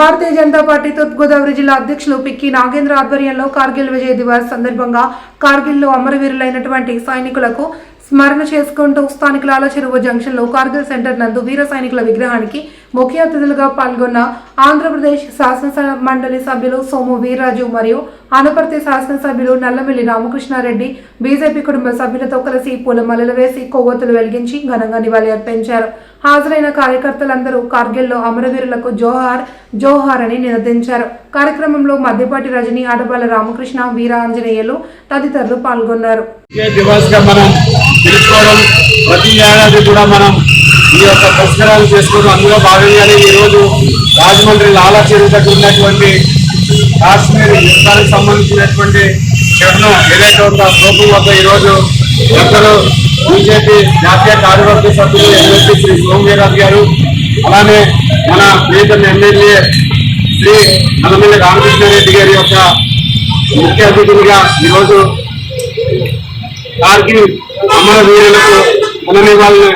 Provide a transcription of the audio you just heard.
Bharatiya Janata party తూర్పుగోదావరి జిల్లా అధ్యక్షులు పిక్కి నాగేంద్ర ఆధ్వర్యంలో కార్గిల్ విజయ్ దివస్ సందర్భంగా కార్గిల్లో అమరవీరులైనటువంటి సైనికులకు స్మరణ చేసుకుంటూ స్థానికుల చెరువు జంక్షన్లో కార్గిల్ సెంటర్ నందు వీర సైనికుల విగ్రహానికి ముఖ్య అతిథులుగా పాల్గొన్న ఆంధ్రప్రదేశ్ శాసనసభ మండలి సభ్యులు సోము వీర్రాజు మరియు అనపర్తి శాసనసభ్యులు నల్లమిల్లి రామకృష్ణారెడ్డి బీజేపీ కుటుంబ సభ్యులతో కలిసి పూలమాలలు వేసి కొవ్వొత్తులు వెలిగించి ఘనంగా నివాళి అర్పించారు. హాజరైన కార్యకర్తలందరూ కార్గిల్లో అమరవీరులకు జోహార్ జోహార్ అని నినదించారు. కార్యక్రమంలో మధ్యపాటి రజని ఆడబాల రామకృష్ణ వీర ఆంజనేయులు తదితరులు పాల్గొన్నారు. తెలుసుకోవడం. ప్రతి ఏడాది కూడా మనం ఈ యొక్క పురస్కారాలు చేసుకోవడం అందులో భాగంగానే ఈ రోజు రాజమండ్రి లాలా చెరువు దగ్గర ఉన్నటువంటి కాశ్మీర్ యుద్ధానికి సంబంధించినటువంటి చిహ్నం ఏదైతే ఉందో ఆ వద్ద ఈరోజు రోజు పెద్దలు బీజేపీ జాతీయ కార్యవర్గ సభ్యులు ఎమ్మెల్సీ శ్రీ సోమవీరాజు గారు అలానే మన ప్రీతం ఎమ్మెల్యే శ్రీ నల్లమల్లి రామకృష్ణారెడ్డి గారి యొక్క ముఖ్య అతిథులుగా ఈరోజు కార్గిల్ అమర వీరులకు మన నివాళులు